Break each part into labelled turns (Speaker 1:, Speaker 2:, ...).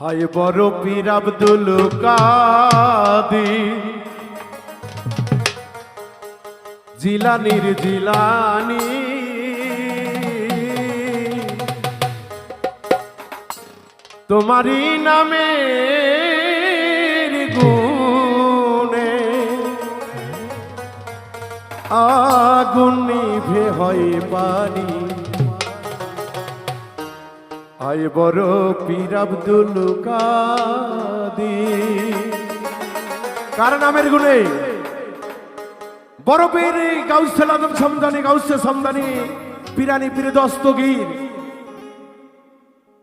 Speaker 1: হয় বড় পীর আব্দুল কাদির। জিলানির জিলানি। তোমারই নামে গুণে আগুন নিভে হয় পানি। আয় বড় পীর আব্দুল কাদির। কার নামের গুণে? বড় পীর গাউসেল আদম সমদানি গাউসে সমদানি পিরানি পীর দস্তগীর।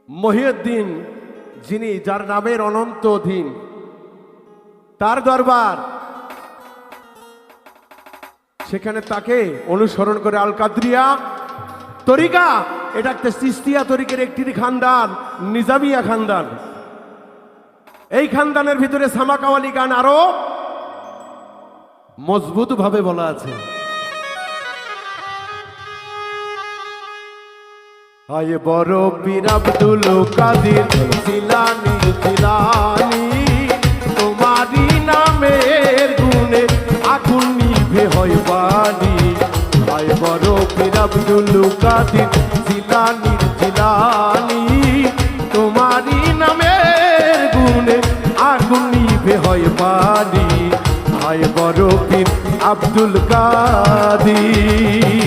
Speaker 1: মহিউদ্দিন, যিনি যার নামের অনন্ত অধীন, তার দরবার। সেখানে তাকে অনুসরণ করে আল কাদরিয়া তরিকা এটা একটা সিস্তিয়া তরিকের একটি খানদান, নিজামিয়া খানদান। এই খানদানের ভিতরে সামাকাওয়ালি গান আরও মজবুত ভাবে বলা আছে। হায় বড় পীর আব্দুল কাদির জিলানি জিলানি তোমারি নামের গুণে আগুন নিভে হয় বাণী। হায় বড় পীর আব্দুল কাদির আব্দুল কাদির।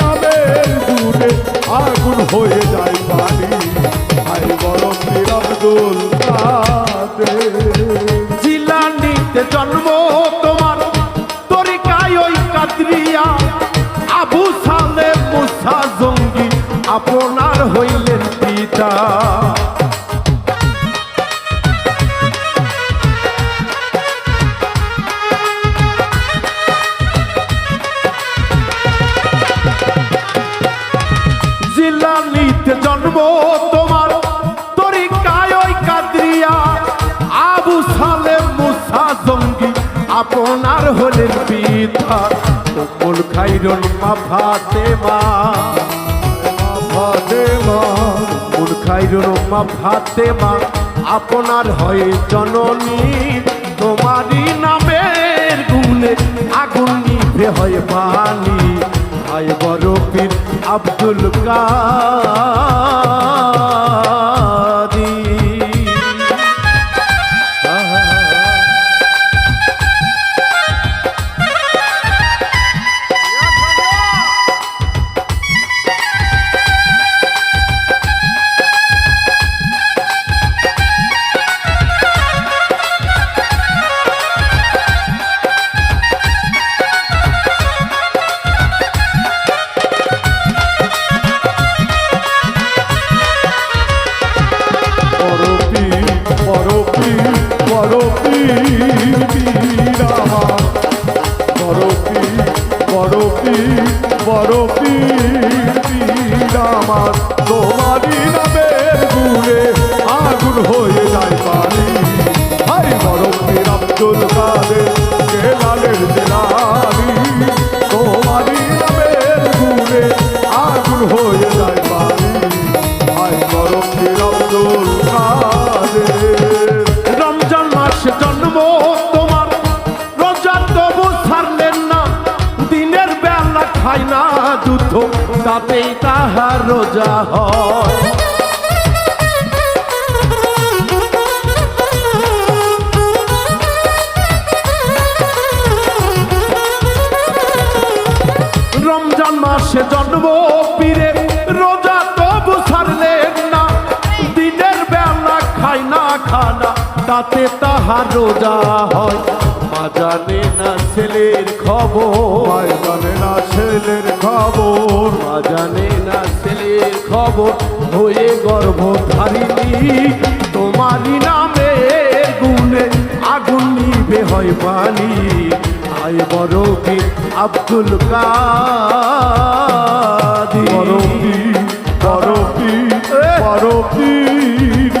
Speaker 1: নামের গুণে আগুন হয়ে যায় পানি হাই বড় পীর আব্দুল জিলানিতে জন্ম তোমার, তরিকায় ওই কাদরিয়া। আবু সালে মুসা জঙ্গি, আপনার হইলেন পিতা। জিলানিতে জন্ম তোমার। তরিকায় ওই কাদরিয়া, আবু সালে মুসা জঙ্গি, আপনার হলেন পিতা। তুমুল খাইরুল মা ফাতেমা। ফাতেমা তুমুল খাইরুল মা ফাতেমা, আপনার হয় জননী। তোমারই নামের গুণে আগুন নিভে হয় পানি আয় বড় আব্দুল কাদি তাতেই তাহার রোজা হয়। রমজান মাসে জন্ম পীরে, রোজা তবু ছাড়লেন না। দিনের বেলা খাই না খানা, তাতে তাহার রোজা হয়। মা জানে না ছেলের খবর।
Speaker 2: ভাই জানে না ছেলের খবর।
Speaker 1: মা জানে না ছেলের খবর। হয়ে গর্ভধারিণী তোমারই নামে গুণে আগুন নিবে হয় পানি আই বড় পীর আব্দুল কাদের।
Speaker 2: বড় পীর বড় পীর বড় পীর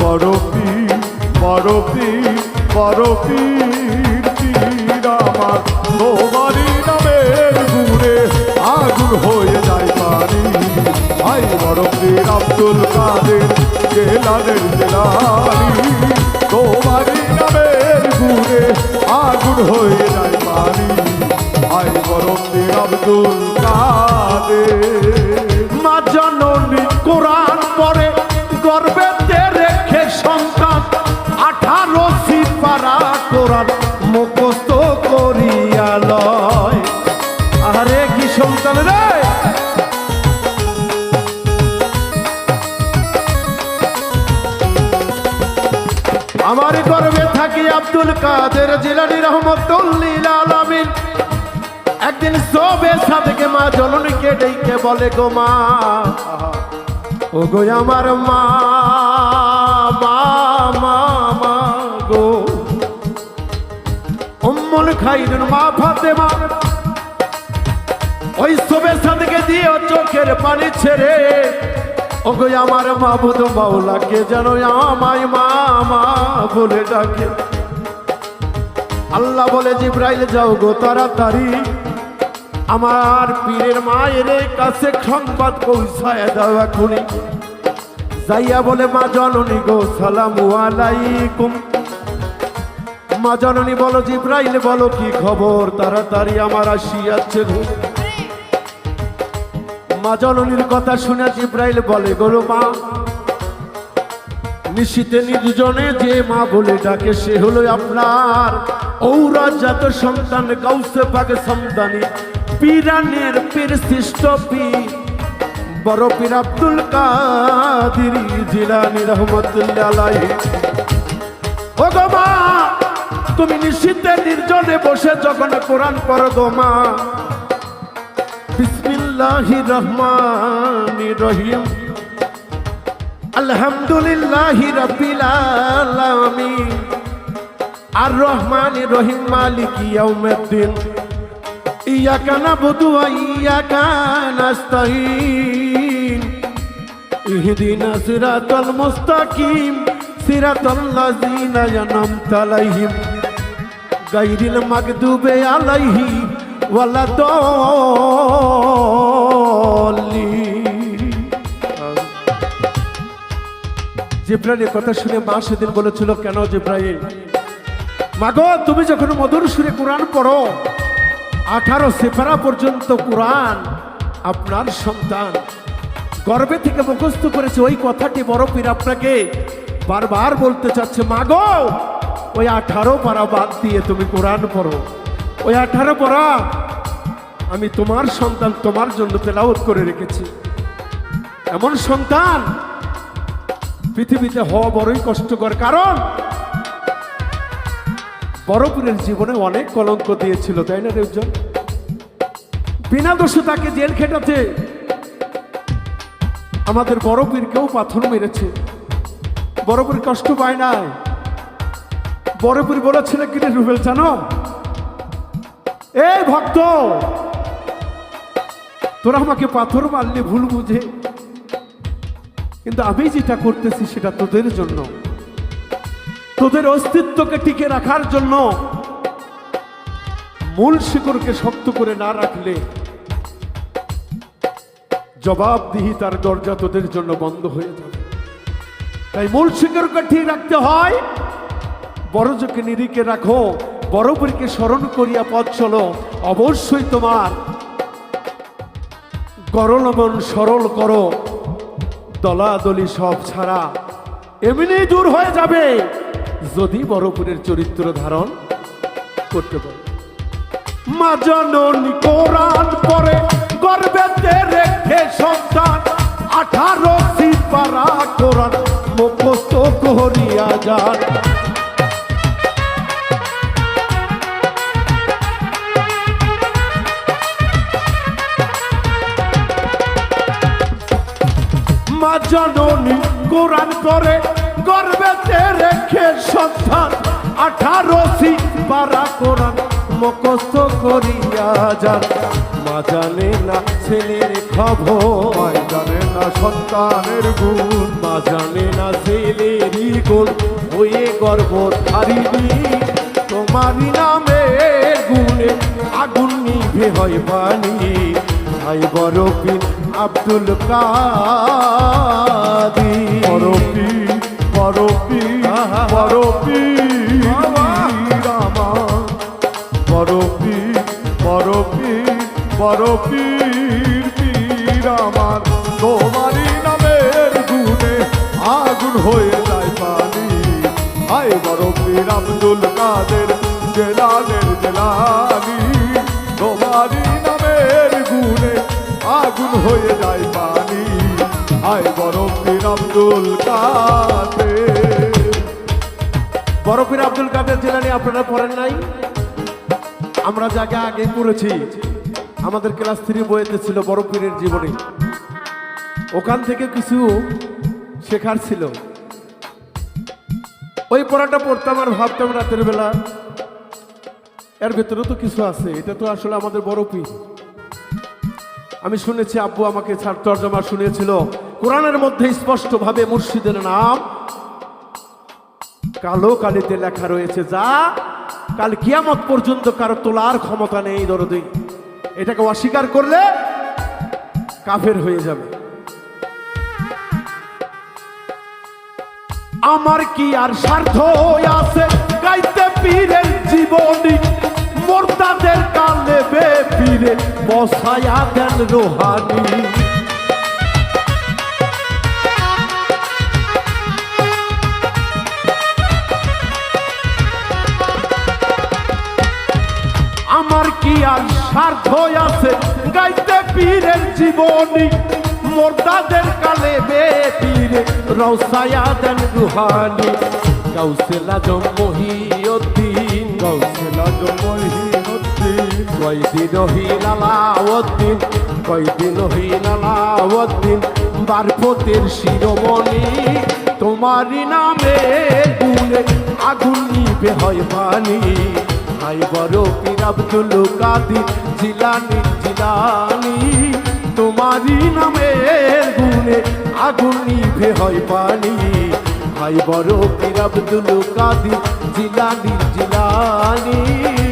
Speaker 2: বড় পীর বড় পীর বড় পীর পীর আমার। তোমারই নামের ঘুরে আগুন হয়ে যায় পানি। ভাই বড় পীর আব্দুল কাদের জেলানের জেলানি। তোমারই নামের ঘুরে আগুন হয়ে যায় পানি। ভাই বড় পীর আব্দুল কাদের।
Speaker 1: মা জননী কোরআন পড়ে গর্বেতে রেখে সন্তান আঠারো সিপারা কোরআন করিয়া লয়। আরে কি সন্তান রে! আমার গর্বে থাকি আব্দুল কাদের জিলানি রহমতুল্লিল আলামিন। একদিন সবে সাথে মা জননীকে ডেকে বলে, গো মা ও গো আমার মা খাইরুন মা ফাতেমা। ওই সবে সাথে দিও চোখের পানি ছেড়ে, ওগো আমার মাবুদ মাওলাকে যেন আমায় মা মা বলে ডাকে। আল্লাহ বলে, জিব্রাইল, যাও গো তাড়াতাড়ি। আমার পীরের মায়ের কাছে সংবাদ পৌঁছায় দাও এখনই। যাইয়া বলে, মা, জননী গো, সালাম আলাইকুম। মা জননী বলো, জিব্রাইল বলো, কি খবর? তাড়াতাড়ি আমার আসিয়াছে গো মা জননীর কথা শুনে জিব্রাইল বলে গো মা, নিশীতে নির্জনে যে মা বলে ডাকে, সে হলো আপনার। ঔরাজাত সন্তান, গাউসে পাকে সন্তানি, পিরানের পীর সৃষ্ট পীর। বড় পীর আব্দুল কাদির জিলানি রহমতুল্লাহ আলাইহি। ও গো মা তুমি নিশীতে নির্জনে বসে যখন কোরআন পড়ো গো মা। বিসমিল্লাহির রহমানির রহিম। আর রহিম মালিকি ইয়াকা নাবুদু ওয়া ইয়াকা নাস্তাইন ইহদিনা সিরাতাল মুস্তাকিম। সিরাতাল লাযিনা আলাইহিম। গায়রিল মাগদুবে আলাইহি ওয়ালা দাল্লিন জিব্রাইলের কথা শুনে মা সেদিন বলেছিল, কেন জিব্রাইল? মাগো, তুমি যখন মধুর সুরে কোরআন পড়ো, আঠারো সেফারা পর্যন্ত কোরআন আপনার সন্তান। গর্বে থেকে মুখস্থ করেছে ওই কথাটি, বড় পীর আপনাকে বারবার বলতে চাচ্ছে, মাগো ওই আঠারো পারা বাদ দিয়ে তুমি কোরআন পড়ো। ওই আঠারো পড়া আমি তোমার সন্তান তোমার জন্য তেলাওত করে রেখেছি। এমন সন্তান পৃথিবীতে হওয়া বড়ই কষ্টকর কারণ বড়পুরের জীবনে অনেক কলঙ্ক দিয়েছিল, তাই না রেউজন? বিনা দোষে তাকে জেল খেটাতে আমাদের বড়পীরকেও পাথর মেরেছে। বড়পীর কষ্ট পায় নাই। বড়পীর বলেছিল কিনে রুবেল, জানো? এই ভক্ত, তোরা আমাকে পাথর মারলে ভুল বুঝে। কিন্তু আমি যেটা করতেছি সেটা তোদের জন্য। তোদের অস্তিত্বকে টিকে রাখার জন্য মূল শিকড়কে শক্ত করে না রাখলে জবাবদিহি তার দরজা তোদের জন্য বন্ধ হয়ে যাবে। তাই মূল শিকড়কে ঠিক রাখতে হয় বড়জকে নিরিকে রাখো বড়বরকে স্মরণ করিয়া পথ চলো। অবশ্যই তোমার গরল মন সরল করো। দলাদলি সব ছাড়া এমনি দূর হয়ে যাবে। যদি বড়পুরের চরিত্র ধারণ করতে পারে। মা জননী কোরআন পরে গর্বেতে রেখে সন্তান। আঠারো সিপারা কোরআন মুখস্থ করিয়া যান। মা জননী কোরআন করে গর্বেতে রেখে সন্তান, আঠারো সি পারা কোরআন মুখস্থ করিয়া যান। মা জানে না ছেলের খবর
Speaker 2: জানে না সন্তানের গুণ।
Speaker 1: মা জানে না ছেলেরই গুণ হয়ে গর্ব ধারিনি তোমারই নামে গুণে আগুন নিভে হয় পানি ভাই বড় আব্দুল কাদি
Speaker 2: বরফি বরফি বরফি রামা। বরফি বরফি বরফি পীর আমার। তোমারই নামের গুণে আগুন হয়ে যায় পানি। হায় বরফির আব্দুল কাদের, জেলালের জেলানি হয়ে যায় পানি। হায় বরফির আব্দুল কাদের।
Speaker 1: বরফির আব্দুল কাদের জেলানি আপনারা পড়েন নাই? আমরা যাকে আগে পড়েছি, আমাদের ক্লাস থ্রি বইতে ছিল বরফিরের জীবনী। ওখান থেকে কিছু শেখার ছিল। ওই পড়াটা পড়তাম আর ভাবতাম রাতের বেলা। এর ভেতরে তো কিছু আছে, এটা তো আসলে আমাদের বড় পীর। আমি শুনেছি আব্বু আমাকে তর্জমা শুনিয়েছিল। কোরআনের মধ্যে স্পষ্টভাবে মুর্শিদের নাম কালো কালিতে লেখা রয়েছে, যা কাল কিয়ামত পর্যন্ত কারও তোলার ক্ষমতা নেই দরদি এটাকে অস্বীকার করলে কাফের হয়ে যাবে। আমার কি আর স্বার্থ আছে? গাইতে পীরের জীবনী পীরে বসায়া দেন রোহানি। আমার কি আর স্বার্থ আছে গাইতে পীরের জীবনী? মোরদাদের কালে বে পীরে রসায়া দেন রুহানি। গাউসেলা জমহিউদ্দিন
Speaker 2: কৌশলা জমহিনুদ্দিন
Speaker 1: কয়দিন হিলালাউদ্দিন কয়দিন হিলালাউদ্দিন বারপতের শিরোমণি তোমারই নামে গুনে আগুন নিবে হয় পানি হাই বড় পীর আব্দুল কাদির জিলানি জিলানি, তোমারই নামে গুনে আগুন নিবে হয় পানি হাই বড় পীর আব্দুল কাদির জিলানি জিলানি।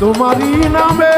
Speaker 1: তোমারই নামে